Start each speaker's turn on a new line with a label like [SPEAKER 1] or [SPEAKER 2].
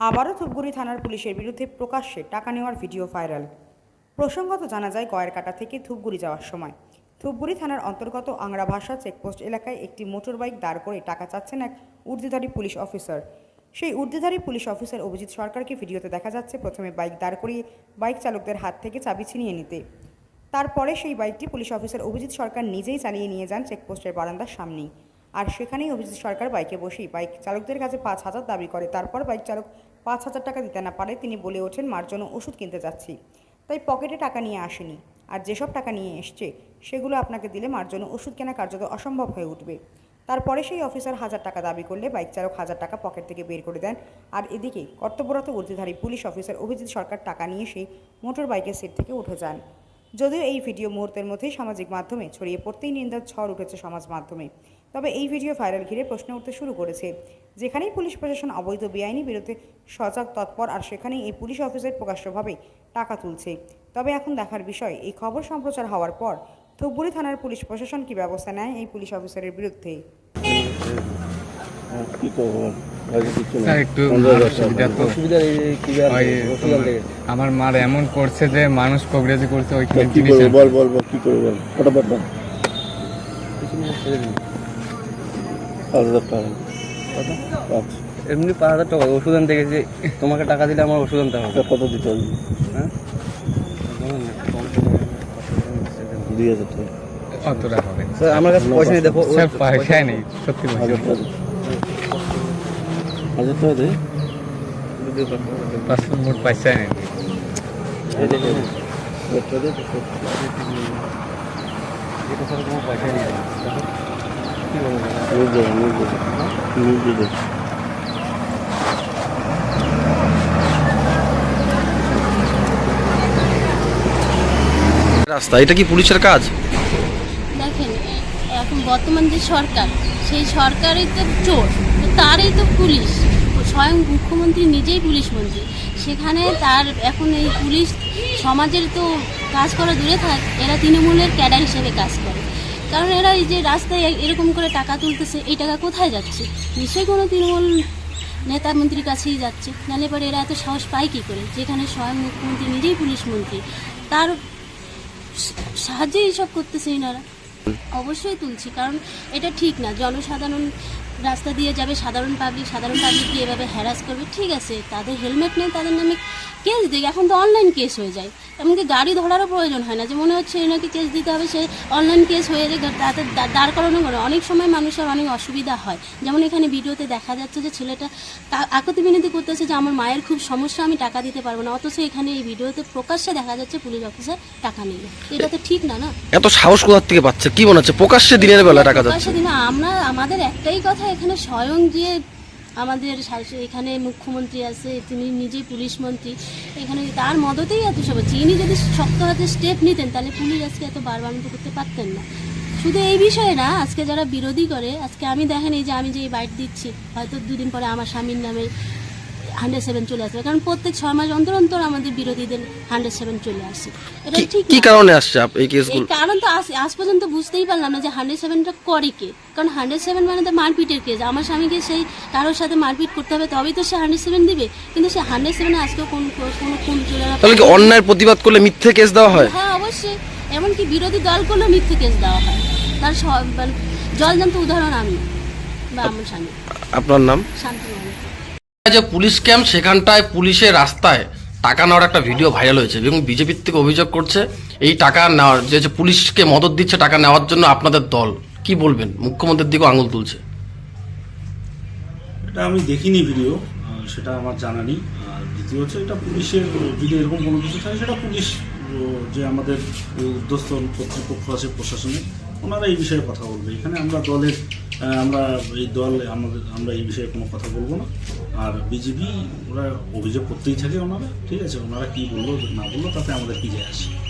[SPEAKER 1] আবারও ধূপগুড়ি থানার পুলিশের বিরুদ্ধে প্রকাশ্যে টাকা নেওয়ার ভিডিও ভাইরাল। প্রসঙ্গত জানা যায়, গয়েরকাটা থেকে ধূপগুড়ি যাওয়ার সময় ধূপগুড়ি থানার অন্তর্গত আংরা ভাষা চেকপোস্ট এলাকায় একটি মোটর বাইক দাঁড় করে টাকা চাচ্ছেন এক ঊর্ধ্বধারী পুলিশ অফিসার। সেই ঊর্ধ্বধারী পুলিশ অফিসার অভিজিৎ সরকারকে ভিডিওতে দেখা যাচ্ছে, প্রথমে বাইক দাঁড় করিয়ে বাইক চালকদের হাত থেকে চাবি ছিনিয়ে নিতে। তারপরে সেই বাইকটি পুলিশ অফিসার অভিজিৎ সরকার নিজেই চালিয়ে নিয়ে যান চেকপোস্টের বারান্দার সামনেই। আর সেখানেই অভিজিৎ সরকার বাইকে বসেই বাইক চালকদের কাছে পাঁচ হাজার দাবি করে। তারপর বাইক চালক পাঁচ হাজার টাকা দিতে না পারে তিনি বলে ওঠেন, মার জন্য ওষুধ কিনতে যাচ্ছি। তাই পকেটে টাকা নিয়ে আসেনি। আর যেসব টাকা নিয়ে এসছে, সেগুলো আপনাকে দিলে মার জন্য ওষুধ কেনা কার্যত অসম্ভব হয়ে উঠবে। তারপরে সেই অফিসার হাজার টাকা দাবি করলে বাইক চালক হাজার টাকা পকেট থেকে বের করে দেন। আর এদিকে কর্তব্যরত ঊর্ধ্বধারী পুলিশ অফিসার অভিজিৎ সরকার টাকা নিয়ে সেই মোটর বাইকের সিট থেকে উঠে যান। যদিও এই ভিডিও মুহূর্তের মধ্যেই সামাজিক মাধ্যমে ছড়িয়ে পড়তেই নিন্দার ঝড় উঠেছে সমাজ মাধ্যমে। তবে এই ভিডিও ভাইরাল ঘিরে প্রশ্ন উঠতে শুরু করেছে। যেখানেই পুলিশ প্রশাসন অবৈধ বেআইনি বিরুদ্ধে সজাগ তৎপর আর সেখানেই এই পুলিশ অফিসার প্রকাশ্যভাবে টাকা তুলছে। তবে এখন দেখার বিষয় এই খবর সম্প্রচার হওয়ার পর ধূপগুড়ি থানার পুলিশ প্রশাসন কি ব্যবস্থা নেয় এই পুলিশ অফিসারের বিরুদ্ধে।
[SPEAKER 2] আমার মার এমন করছে যে মানুষ কবরেজি করছে ওই
[SPEAKER 3] তা কি করব? বল বল বল কি করব বল? ফটাফট বল। পাঁচ হাজার টাকা। পাঁচ।
[SPEAKER 4] এমনি পাঁচ হাজার টাকা ওষুধ আনতে গেছি। তোমাকে টাকা দিলে আমার ওষুধ আনতে হবে।
[SPEAKER 3] কত দিতে হবে?
[SPEAKER 4] হ্যাঁ?
[SPEAKER 3] দুই হাজার টাকা।
[SPEAKER 2] অতটা হবে?
[SPEAKER 4] স্যার আমার কাছে পয়সা নেই দেখো।
[SPEAKER 2] স্যার নেই সত্যি
[SPEAKER 3] হাজার টাকা হাজার টাকা দে।
[SPEAKER 2] পাঁচশো মোট নেই।
[SPEAKER 3] টাকা টাকা
[SPEAKER 4] এটা স্যার তোমার পয়সা নেই।
[SPEAKER 5] রাস্তা এটা কি পুলিশের কাজ?
[SPEAKER 6] দেখেন এখন বর্তমান যে সরকার সেই সরকারই তো চোর তো তারই তো পুলিশ। স্বয়ং মুখ্যমন্ত্রী নিজেই পুলিশ মন্ত্রী। সেখানে তার এখন এই পুলিশ সমাজের তো কাজ করা দূরে থাক এরা তৃণমূলের ক্যাডার হিসেবে কাজ করে। কারণ এরা এই যে রাস্তায় এরকম করে টাকা তুলতেছে, এই টাকা কোথায় যাচ্ছে? নিশ্চয়ই কোনো তৃণমূল নেতা মন্ত্রীর কাছেই যাচ্ছে। নাহলে পরে এরা এত সাহস পায় কী করে? যেখানে স্বয়ং মুখ্যমন্ত্রী, নিজেই পুলিশ মন্ত্রী, তার সাহায্যে এইসব করতেছে এনারা। অবশ্যই তুলছি, কারণ এটা ঠিক না। জনসাধারণ রাস্তা দিয়ে যাবে সাধারণ পাবলিক সাধারণ পাবলিককে এভাবে হ্যারাস করবে। ঠিক আছে তাদের হেলমেট নেই তাদের নামে কেস দিক এখন তো অনলাইন কেস হয়ে যায়। এমনকি গাড়ি ধরারও প্রয়োজন হয় না যে মনে হচ্ছে এনাকে কেস দিতে হবে সে অনলাইন কেস হয়ে যায় তাতে দাঁড় করানো করে অনেক সময় মানুষের অনেক অসুবিধা হয়। যেমন এখানে ভিডিওতে দেখা যাচ্ছে যে ছেলেটা আকুতি বিনতি করতেছে যে আমার মায়ের খুব সমস্যা আমি টাকা দিতে পারব না। অথচ এখানে এই ভিডিওতে প্রকাশ্যে দেখা যাচ্ছে পুলিশ অফিসার টাকা নিল এটা তো ঠিক না না?
[SPEAKER 5] এত সাহস কোথা থেকে পাচ্ছে? কি মনে হচ্ছে? প্রকাশ্যে দিনের বেলা টাকা
[SPEAKER 6] প্রকাশ্যে দিনে আমরা আমাদের একটাই কথা এখানে স্বয়ং যে আমাদের এখানে মুখ্যমন্ত্রী আছে, তিনি নিজেই পুলিশ মন্ত্রী, এখানে তার মদতেই এত সব। হচ্ছে ইনি যদি শক্ত হাতে স্টেপ নিতেন, তাহলে পুলিশ আজকে এত বারবারন্ত করতে পারতেন না। শুধু এই বিষয়ে না, আজকে যারা বিরোধী করে, আজকে আমি দেখেন এই যে আমি যে এই বাইট দিচ্ছি, হয়তো দুদিন পরে আমার স্বামীর নামে হান্ড্রেড সেভেন চলে আসবে কারণ প্রত্যেক ছয় মাস অন্তর অন্তর আমাদের বিরোধীদের হান্ড্রেড সেভেন চলে আসে। এটা ঠিক
[SPEAKER 5] কি কারণে আসছে এই কেসগুলো
[SPEAKER 6] কারণ তো আজ আজ পর্যন্ত বুঝতেই পারলাম না যে হান্ড্রেড সেভেনটা করে কে। কারণ হান্ড্রেড সেভেন মানে তো মারপিটের কেস আমার স্বামীকে সেই কারোর সাথে মারপিট করতে হবে তবেই তো সে হান্ড্রেড সেভেন দিবে। কিন্তু সে হান্ড্রেড সেভেনে আজকেও কোন কোনো কোন চলে
[SPEAKER 5] তাহলে কি অন্যায়ের প্রতিবাদ করলে মিথ্যে কেস দেওয়া হয়?
[SPEAKER 6] হ্যাঁ অবশ্যই। এমনকি বিরোধী দল করলেও মিথ্যে কেস দেওয়া হয়। তার সব মানে জলজান্ত উদাহরণ আমি বা আমার স্বামী।
[SPEAKER 5] আপনার নাম?
[SPEAKER 6] শান্তি।
[SPEAKER 5] যে পুলিশ ক্যাম্প সেখানটায় পুলিশের রাস্তায় টাকা নেওয়ার একটা ভিডিও ভাইরাল হয়েছে এবং বিজেপির থেকে অভিযোগ করছে এই টাকা নেওয়ার যে পুলিশকে মদত দিচ্ছে টাকা নেওয়ার জন্য আপনাদের দল, কি বলবেন? মুখ্যমন্ত্রীর দিকেও আঙুল তুলছে।
[SPEAKER 7] এটা আমি দেখিনি ভিডিও সেটা আমার জানা নেই। আর দ্বিতীয় হচ্ছে এটা পুলিশের, যদি এরকম কোনো কিছু থাকে, সেটা পুলিশ যে আমাদের উদ্যস্ত কর্তৃপক্ষ আছে প্রশাসনে, ওনারা এই বিষয়ে কথা বলবে। এখানে আমরা দলের আমরা এই দল, আমাদের, আমরা এই বিষয়ে কোনো কথা বলব না। আর বিজেপি, ওরা অভিযোগ করতেই থাকে ওনারা, ঠিক আছে? ওনারা কী বলল, না বলল, তাতে আমাদের কী যায় আসে?